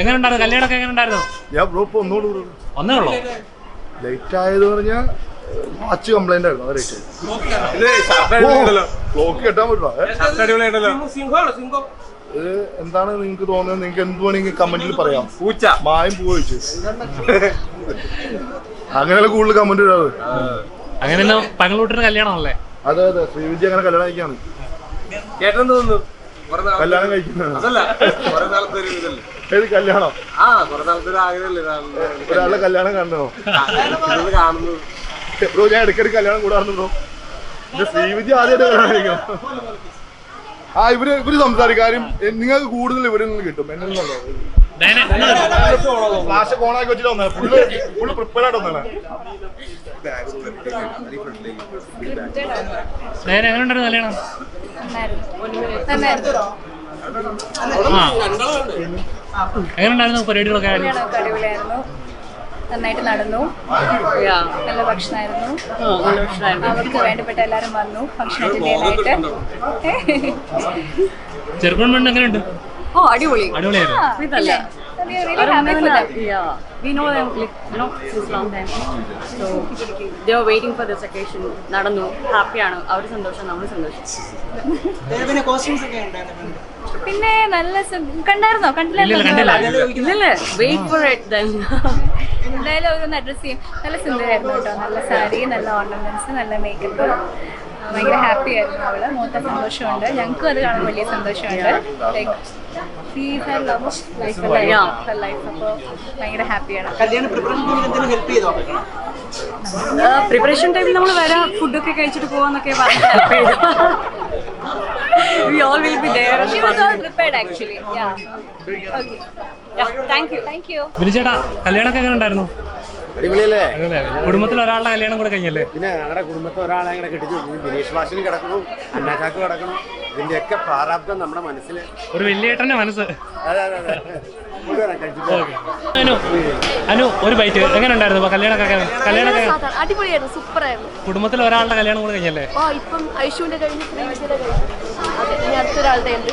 എങ്ങനെ ഉണ്ടായിരുന്നു കല്യാണമൊക്കെ എങ്ങനെ ഉണ്ടായിരുന്നു ഞാൻ ബ്രോ ഇപ്പൊ ഒന്നുകൂടി. ഒന്നേ ഉള്ളൂ? ലേറ്റ് ആയത് പറഞ്ഞാൽ അച്ച് കംപ്ലൈന്റ് ആയിരുന്നു അത് ലേറ്റ് ക്ലോക്ക് കെട്ടാൻ പറ്റുമോ? ഇത് എന്താണ് നിങ്ങൾക്ക് തോന്നുന്നത്? നിങ്ങൾക്ക് എന്ത് വേണമെങ്കിൽ കമന്റിൽ പറയാം. പൂച്ച. മായം പോയിച്ചു അങ്ങനെയല്ല കൂടുതൽ കമന്റ് ഇടാറ്. അങ്ങനെ കല്യാണം കല്യാണമല്ലേ? അതെ അതെ. ശ്രീവിദ്യ അങ്ങനെ കല്യാണം കഴിക്കാണ്. കേട്ടെന്ന് തോന്നുന്നു? കല്യാണം ഇതല്ലേ. ഏത് കല്യാണം? ഒരാളെ ഒരാളുടെ കല്യാണം കണ്ടോ ബ്രോ ഞാൻ ഇടയ്ക്കിടയ്ക്ക് കല്യാണം കൂടാറുണ്ടോ ശ്രീവിദ്യ ആദ്യമായിട്ട് ആ ഇവർ ഇവർ സംസാരിക്കാരും നിങ്ങൾക്ക് കൂടുതൽ ഇവരിൽ നിന്ന് കിട്ടും ഇന്ന് ഫ്ലാഷ് ഓണാക്കി വെച്ചിട്ട് വന്നത് ഫുള്ള് ഫുള്ള് പ്രിപ്പയർ ആയിട്ട് എങ്ങനെ ഉണ്ടായിരുന്നു കല്യാണം? എങ്ങനെ ഉണ്ടായിരുന്നു പരിപാടികളൊക്കെ? നന്നായിട്ട് നടന്നു. നല്ല ഭക്ഷണമായിരുന്നു അവർക്ക് വേണ്ടപ്പെട്ട എല്ലാവരും വന്നു. ചെയ്യാനായിട്ട് ചെറുപ്പം എങ്ങനെയുണ്ട്? Oh, അടിപൊളി. അടിപൊളിയായിരുന്നു. ആ, പിന്നെ we are really happy for them. Yeah, we know them like you know since long time. So they were waiting for this occasion. നടന്നു. ഹാപ്പിയാണ് അവർ സന്തോഷം നമ്മൾ സന്തോഷം. പിന്നെ കോസ്റ്റ്യൂംസ് ഒക്കെ ഉണ്ടായിരുന്നു. പിന്നെ നല്ല സം- കണ്ടായിരുന്നോ? ഇല്ലില്ല, കണ്ടില്ല. കണ്ടില്ലായിരുന്നോ ഇല്ലല്ലേ. വെയിറ്റ് ഫോർ ഇറ്റ് ദെൻ എന്തായാലും അവരൊന്ന് അഡ്രസ് ചെയ്യും. നല്ല സുന്ദരമായിരുന്നു കേട്ടോ. നല്ല സാരി നല്ല ഓർണമെന്റ്സ് നല്ല മേക്കപ്പ് ഭയങ്കര ഹാപ്പി ആയിരുന്നു അവൾ. മൂത്ത സന്തോഷമുണ്ട്. ഞങ്ങൾക്കും അത് കാണാൻ വലിയ സന്തോഷമുണ്ട്. ലൈക്ക് ലൈഫ് ലൈഫ് അപ്പോൾ ഭയങ്കര ഹാപ്പിയാണ് കല്യാണ പ്രിപ്പറേഷൻ ടൈമിൽ നമ്മൾ വരാം ഫുഡൊക്കെ കഴിച്ചിട്ട് പോവാന്നൊക്കെ പറഞ്ഞു we all will be actually ya. Thank. വിനിച്ചേട്ടാ കല്യാണമൊക്കെ എങ്ങനെ ഉണ്ടായിരുന്നു? അടിപൊളിയല്ലേ. കുടുംബത്തിൽ ഒരാളുടെ കല്യാണം കൂടെ കഴിഞ്ഞല്ലേ? പിന്നെ ഞങ്ങളുടെ കുടുംബത്തിൽ ഒരാളെ കൂടെ കെട്ടിച്ചു ഇനി ബിനീഷ് കിടക്കണു കിടക്കുന്നു അന്നാക്കാക്ക് കിടക്കണം ഇതിന്റെയൊക്കെ പ്രാരാബ്ദം നമ്മുടെ മനസ്സിൽ ഒരു വലിയേട്ടന്റെ മനസ്സ്. അതെ അതെ അതെ. അനു അനു ഒരു ബൈറ്റ് എങ്ങനെ ഉണ്ടായിരുന്നു? ഇപ്പൊ കല്യാണമൊക്കെ കല്യാണമൊക്കെ അടിപൊളിയായിരുന്നു സൂപ്പറായിരുന്നു. കുടുംബത്തിൽ ഒരാളുടെ കല്യാണം കൂടെ കഴിഞ്ഞല്ലേ? ഓ ഇപ്പം ഐഷുവിന്റെ കഴിഞ്ഞ് അടുത്തൊരാളുടെ ഉണ്ട്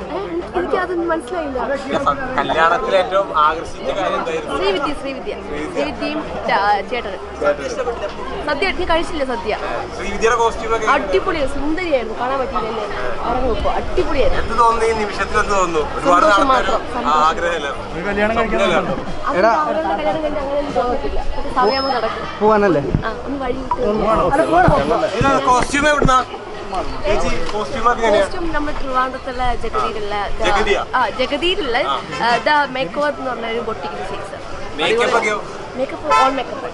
എനിക്ക് അതൊന്നും മനസ്സിലായില്ല. കല്യാണത്തിൽ ഏറ്റവും ആകർഷിച്ച കാര്യം എന്തായിരുന്നു? ശ്രീവിദ്യ ശ്രീവിദ്യ. ശ്രീവിദ്യയും ചേട്ടനും. സദ്യ ഞാൻ കഴിച്ചില്ല സദ്യ. ശ്രീവിദ്യയുടെ കോസ്റ്റ്യൂം അടിപൊളിയായിരുന്നു സുന്ദരിയായിരുന്നു. കാണാൻ പറ്റിയില്ലല്ലേ? ഇറങ്ങുമ്പോ അടിപൊളിയായിരുന്നു. എന്ത് തോന്നുന്നു ഈ നിമിഷത്തിൽ എന്ത് തോന്നുന്നു? സന്തോഷം ഒരു മാത്രം, കല്യാണം കല്യാണം കഴിഞ്ഞ് അങ്ങനെയൊന്നും തോന്നത്തില്ല സമയം നടക്കും. പോവാനല്ലേ? ആ ഒന്ന് വഴി കോസ്റ്റ്യൂം എവിടുന്നാ? കോസ്റ്റ്യൂം നമ്മൾ ട്രിവാൻഡ്രത്തുള്ള ജഗതിയിലുള്ള? ആ ജഗതിയിലുള്ള ദ മേക്ക് ഓവർ എന്ന് പറഞ്ഞ ഒരു ബൊട്ടിക്കിന് ചെയ്ത് makeup all makeup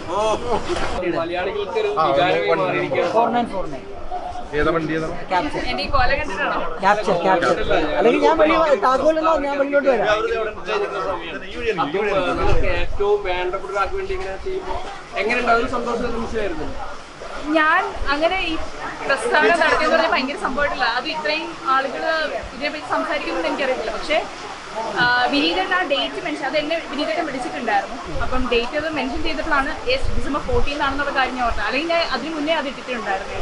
capture capture അല്ലെങ്കിൽ ഞാൻ വെളി താക്കോലെന്നോ ഞാൻ വെളിയിലോട്ട് വരാം. ഏറ്റവും വേണ്ടപ്പെട്ട എങ്ങനെയുണ്ട്? സന്തോഷം സന്തോഷ നിമിഷമായിരുന്നു ഞാൻ അങ്ങനെ ഈ പ്രസ്താവന നടത്തിയെന്ന് പറഞ്ഞാൽ ഭയങ്കര സംഭവമായിട്ടില്ല. അത് ഇത്രയും ആളുകൾ ഇതിനെപ്പറ്റി സംസാരിക്കുമെന്ന് എനിക്കറിയില്ല പക്ഷേ വിനീതൻ ആ ഡേറ്റ് മെൻഷൻ അത് എന്നെ വിനീതന്റെ വിളിച്ചിട്ടുണ്ടായിരുന്നു. അപ്പം ഡേറ്റ് അത് മെൻഷൻ ചെയ്തപ്പോഴാണ് എസ് ഡിസംബർ ഫോർട്ടീൻ ആണെന്നുള്ള കാര്യം ഞാൻ പറഞ്ഞത് അല്ലെങ്കിൽ ഞാൻ അതിന് മുന്നേ അത് ഇട്ടിട്ടുണ്ടായിരുന്നു.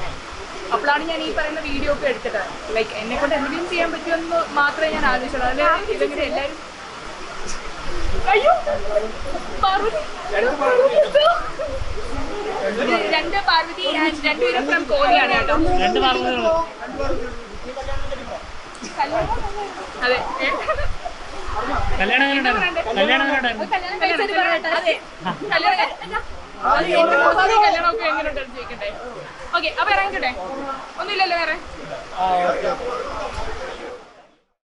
അപ്പോഴാണ് ഞാൻ ഈ പറയുന്ന വീഡിയോ ഒക്കെ എടുത്തത്. ലൈക്ക് എന്നെ കൊണ്ട് എന്തെങ്കിലും ചെയ്യാൻ പറ്റുമെന്ന് മാത്രമേ ഞാൻ ആലോചിച്ചുള്ളൂ. അതിൽ ഇതെങ്ങനെ എല്ലാവരും അയ്യോ പാർവതി. ആൻഡ് രണ്ടുപേരും ഫ്രം കോഴിയാണ് കേട്ടോ. രണ്ട് അതെ. കല്യാണം കല്യാണം കല്യാണം ചോദിക്കട്ടെ? ഓക്കെ അപ്പൊ ഇറങ്ങിക്കട്ടെ? ഒന്നുമില്ലല്ലോ വേറെ?